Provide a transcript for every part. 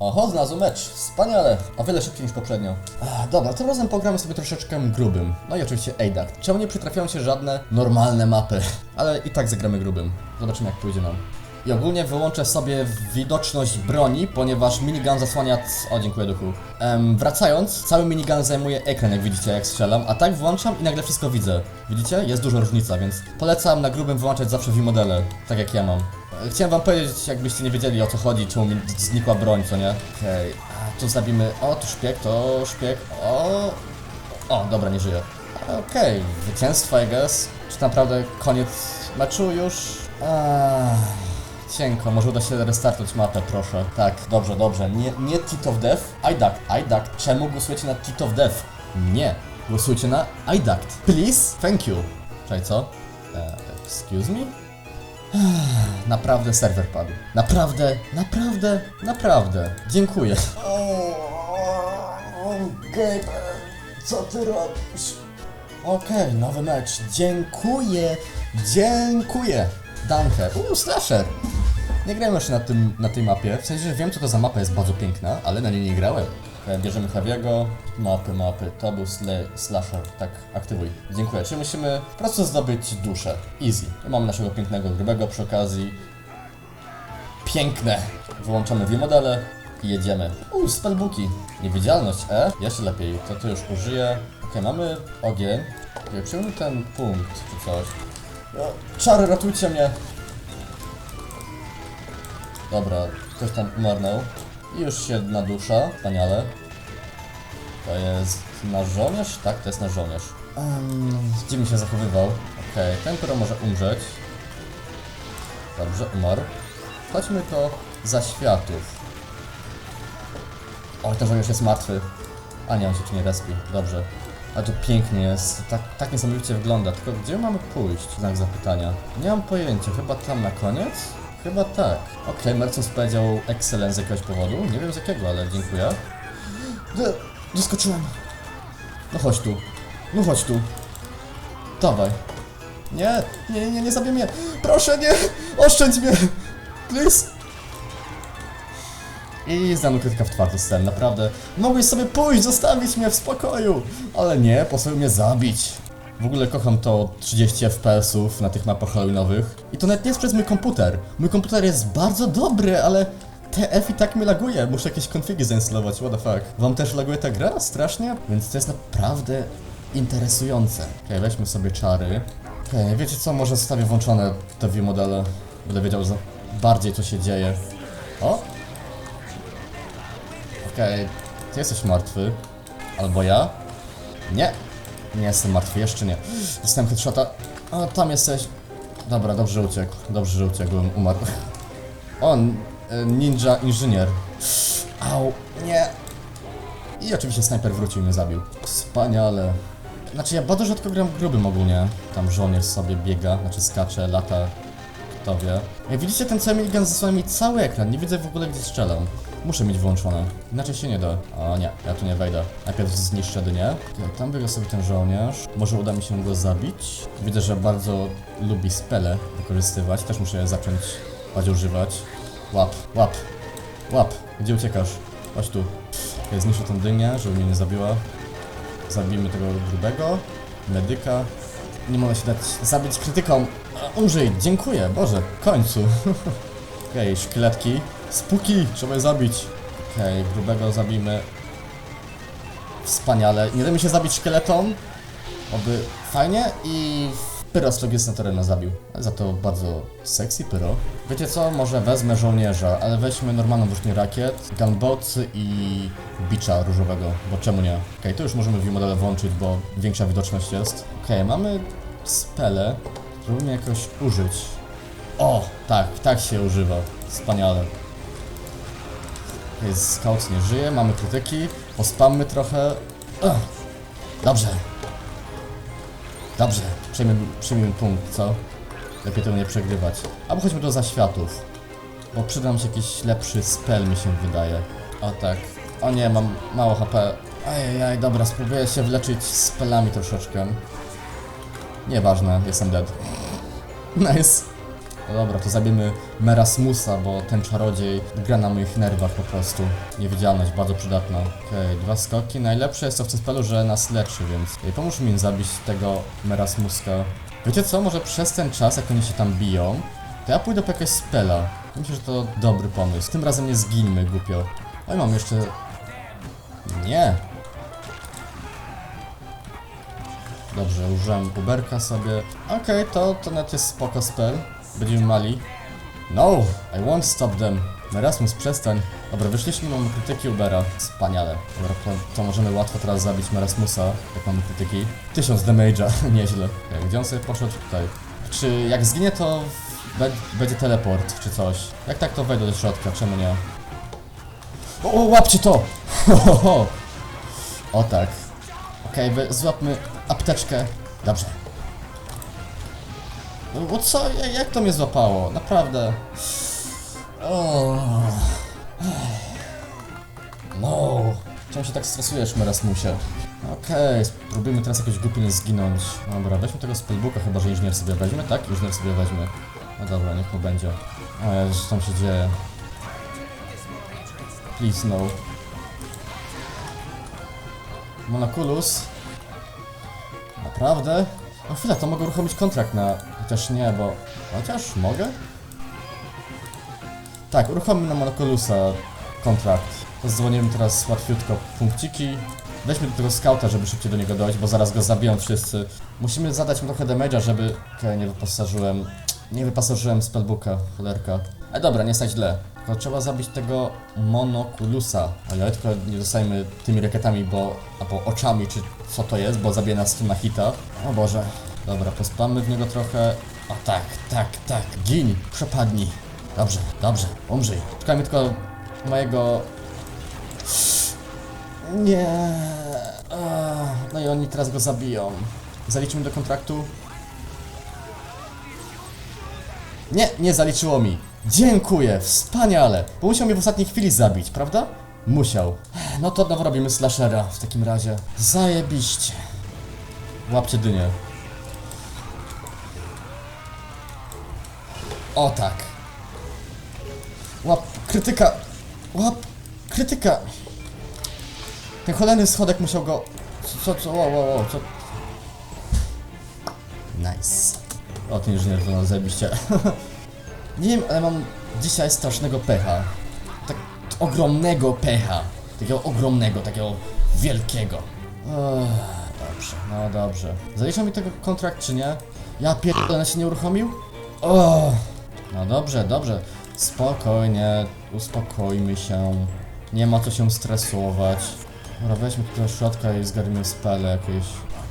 Oho, znalazł mecz. Wspaniale. O wiele szybciej niż poprzednio. Dobra, tym razem pogramy sobie troszeczkę grubym. No i oczywiście ADAC. Czemu nie przytrafiają się żadne normalne mapy? Ale i tak zagramy grubym. Zobaczymy jak pójdzie nam. I ogólnie wyłączę sobie widoczność broni, ponieważ minigun zasłania... O, dziękuję duchu. Em, wracając, cały minigun zajmuje ekran, jak widzicie, jak strzelam, a tak włączam i nagle wszystko widzę. Widzicie? Jest duża różnica, więc polecam na grubym wyłączać zawsze V-modele, tak jak ja mam. Chciałem wam powiedzieć, jakbyście nie wiedzieli o co chodzi, czemu mi znikła broń, co nie? Okej, tu zabimy... O, tu szpieg, to szpieg, o... O, dobra, nie żyje. Okej, zwycięstwo, I guess. Czy naprawdę koniec meczu już? Ach, cienko, może uda się restartować mapę, proszę. Tak, dobrze, dobrze. Nie, nie Tit of Death, IDACT, IDACT. Czemu głosujecie na Tit of Death? Nie, głosujcie na IDACT. Please, thank you. Czekaj, co? E, excuse me? Naprawdę serwer padł. Naprawdę, naprawdę, naprawdę. Dziękuję. Okej, co ty robisz? Okej, nowy mecz. Dziękuję, dziękuję. Danke. Uuu, slasher. Nie grałem jeszcze na, tym, na tej mapie. W sensie, że wiem, co to za mapa jest bardzo piękna, ale na niej nie grałem. E, Bierzemy Javiego. Mapy, mapy. To był sle, slasher. Tak, aktywuj. Dziękuję. Czyli musimy po prostu zdobyć duszę. Easy. I mamy naszego pięknego, grubego przy okazji. Piękne. Wyłączamy dwie modele i jedziemy. Uuu, spellbooki. Niewidzialność E. Jeszcze lepiej. To to już użyję. Okej, mamy ogień. Okay, przyjmę ten punkt czy coś. O, czary, ratujcie mnie. Dobra, ktoś tam umarnął. I już jedna dusza. Wspaniale. To jest nasz żołnierz? Tak, to jest nasz żołnierz. Um, gdzie mi się zachowywał? Okej, ten, który może umrzeć. Dobrze, umarł. Chodźmy to za światów. O, ten żołnierz jest martwy. A nie, on się tu nie respi. Dobrze. Ale to pięknie jest. Tak, tak niesamowicie wygląda. Tylko gdzie mamy pójść? Znak zapytania. Nie mam pojęcia. Chyba tam na koniec? Chyba tak. Okay, Mercens powiedział excellent z jakiegoś powodu. Nie wiem z jakiego, ale dziękuję. D- Doskoczyłem. No chodź tu. No chodź tu. Dawaj. Nie, nie, nie, nie zabij mnie. Proszę, nie. Oszczędź mnie. Please. I znamy krytyka w twardy sen, naprawdę. Mogłeś sobie pójść, zostawić mnie w spokoju. Ale nie, postanowił mnie zabić. W ogóle kocham to 30 FPS-ów na tych mapach halloweenowych. I to nawet nie jest przez mój komputer. Mój komputer jest bardzo dobry, ale TF i tak mi laguje. Muszę jakieś konfigi zainstalować, what the fuck. Wam też laguje ta gra? Strasznie? Więc to jest naprawdę interesujące. Okej, weźmy sobie czary. Okej, wiecie co? Może zostawię włączone te dwie modele. Będę wiedział za bardziej co się dzieje. O! Okej, ty jesteś martwy. Albo ja? Nie. Nie jestem martwy, jeszcze nie. Dostałem headshota. O, tam jesteś. Dobra, dobrze uciekł. Dobrze, że uciekł, umarł. On, ninja inżynier. Au, nie. I oczywiście snajper wrócił i mnie zabił. Wspaniale. Znaczy ja bardzo rzadko gram grubym ogólnie. Tam żołnierz sobie biega, znaczy skacze, lata, kto wie. Jak widzicie, ten cały minigun zasłania mi cały ekran, nie widzę w ogóle gdzie strzelam. Muszę mieć włączone, inaczej się nie da. O nie, ja tu nie wejdę. Najpierw zniszczę dynię. Okay, tam biega sobie ten żołnierz. Może uda mi się go zabić. Widzę, że bardzo lubi spele wykorzystywać. Też muszę je zacząć bardziej używać. Łap, łap, łap. Gdzie uciekasz? Chodź tu. Okay, zniszczę tą dynię, żeby mnie nie zabiła. Zabijmy tego grubego. Medyka. Nie mogę się dać zabić krytyką. A, Umrzyj, dziękuję, Boże, w końcu. Okej, szkieletki. Spuki, trzeba je zabić. Okej, grubego zabijmy. Wspaniale. Nie da mi się zabić szkieletom. Oby fajnie i Pyro z Legislatorem nas zabił. Za to bardzo sexy Pyro. Wiecie co? Może wezmę żołnierza, ale weźmy normalną włócznię rakiet, gunboty i bicza różowego, bo czemu nie? Okej, tu już możemy w modele włączyć, bo większa widoczność jest. Okej, mamy spele. Spróbujmy jakoś użyć. O, tak, tak się używa. Wspaniale. Jest scout nie żyje, mamy krytyki, pospammy trochę. Ugh. Dobrze. Dobrze, przyjmijmy, przyjmijmy punkt, co? Lepiej tego nie przegrywać. Albo chodźmy do zaświatów. Bo przyda nam się jakiś lepszy spell, mi się wydaje. O tak. O nie, mam mało HP. Ajajaj, dobra, spróbuję się wleczyć spellami troszeczkę. Nieważne, jestem dead. Nice. No dobra, to zabijmy Merasmusa, bo ten czarodziej gra na moich nerwach po prostu. Niewidzialność, bardzo przydatna. Okej, dwa skoki. Najlepsze jest to w tym spelu, że nas leczy, więc Ej, pomóż mi zabić tego Merasmuska. Wiecie co, może przez ten czas, jak oni się tam biją, to ja pójdę po jakiegoś spela. Myślę, że to dobry pomysł. Tym razem nie zginmy głupio. Oj, mam jeszcze... Nie. Dobrze, użyłem Uberka sobie. Okej, to, to net jest spoko spell. Będziemy mali. No, I won't stop them. Merasmus, przestań. Dobra, wyszliśmy, mamy krytyki Ubera. Wspaniale. Dobra, to, to możemy łatwo teraz zabić Merasmusa, jak mamy krytyki. Tysiąc damage'a, nieźle. Okay, gdzie on sobie poszedł? Tutaj. Czy jak zginie, to be będzie teleport, czy coś. Jak tak, to wejdę do środka, czemu nie? O, o łapcie to! Ho, ho, ho. O tak. Okej, okay, złapmy apteczkę. Dobrze. No bo co? Ja- Jak to mnie złapało? Naprawdę. O. No. Czemu się tak stresujesz, Merasmusie? Okej, spróbujmy teraz jakoś głupio nie zginąć. Dobra, weźmy tego spellbooka, chyba że inżynier sobie weźmie, tak? Inżynier sobie weźmie. No dobra, niech mu będzie. O Jezus, co tam się dzieje? Please no. Monoculus. Naprawdę? No chwila, to mogę uruchomić kontrakt na... Chociaż nie, bo... Chociaż mogę? Tak, uruchomimy na Monoculusa kontrakt. Zdzwonimy teraz łatwiutko punkciki. Weźmy do tego skauta, żeby szybciej do niego dojść, bo zaraz go zabiją wszyscy. Musimy zadać mu trochę damage'a, żeby... Okej, nie wyposażyłem... Nie wyposażyłem spellbooka, cholerka. Ale dobra, nie stać źle. Tylko trzeba zabić tego Monoculusa. Ale tylko nie dostajmy tymi rakietami, bo... albo oczami, czy co to jest, bo zabije nas tu na hita. O Boże. Dobra, pospamy w niego trochę. O tak, tak, tak. Gin, przepadnij. Dobrze, dobrze, umrzyj. Czekajmy tylko mojego... Nie. No i oni teraz go zabiją. Zaliczymy do kontraktu. Nie, nie zaliczyło mi. Dziękuję, wspaniale. Bo musiał mnie w ostatniej chwili zabić, prawda? Musiał. No to robimy slashera w takim razie. Zajebiście. Łapcie dynię. O tak. Łap, krytyka. Łap, krytyka. Ten cholerny schodek musiał go... Co, co, wow, wow, wow, co... Nice. O, ten inżynier to nas zajebiście. Nie wiem, ale mam dzisiaj strasznego pecha. Tak ogromnego pecha. Takiego ogromnego, takiego wielkiego. Ech, dobrze, no dobrze. Zaliczą mi tego kontrakt, czy nie? Ja pierdolę, się nie uruchomił? No dobrze, dobrze. Spokojnie, uspokójmy się. Nie ma co się stresować. Dobra, weźmy tu do środka i zgarnijmy spele jakieś.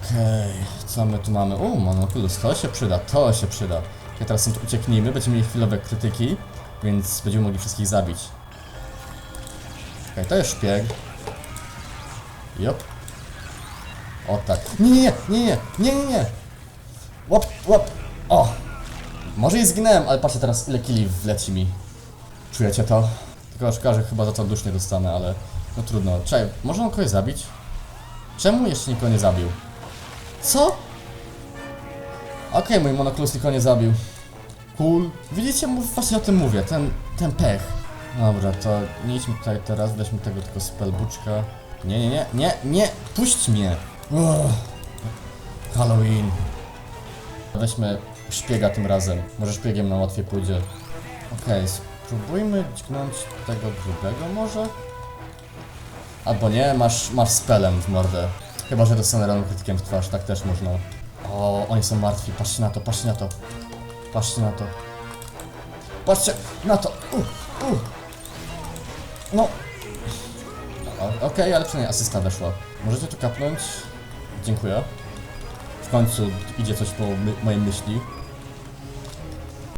Okej, co my tu mamy? U, monokulus, to się przyda, to się przyda. Ja teraz stąd ucieknijmy, będziemy mieli chwilowe krytyki, więc będziemy mogli wszystkich zabić. Okej, to jest szpieg. Jop. O tak. Nie, nie, nie, nie, nie, nie, nie. Łap, łap. O. Może i zginąłem, ale patrzcie teraz ile kili wleci mi. Czujecie to? Tylko szkoda, że chyba za to dusz nie dostanę, ale no trudno. Czekaj, może on kogoś zabić? Czemu jeszcze nikogo nie zabił? Co? Okej, mój monoklus nikogo nie zabił. Cool. Widzicie, właśnie o tym mówię, ten, ten pech. Dobra, to nie idźmy tutaj teraz, weźmy tego tylko spellbuczka. Nie, nie, nie, nie, nie, puść mnie. Uff. Halloween. Weźmy szpiega tym razem. Może szpiegiem nam łatwiej pójdzie. Okej, spróbujmy dźgnąć tego grubego może? Albo nie, masz, masz spelem w mordę. Chyba, że dostanę raną krytykiem w twarz, tak też można. O, oni są martwi, patrzcie na to, patrzcie na to. Patrzcie na to. Patrzcie na to. Uh. No. Okej, ale przynajmniej asysta weszła. Możecie tu kapnąć? Dziękuję. W końcu idzie coś po my mojej myśli.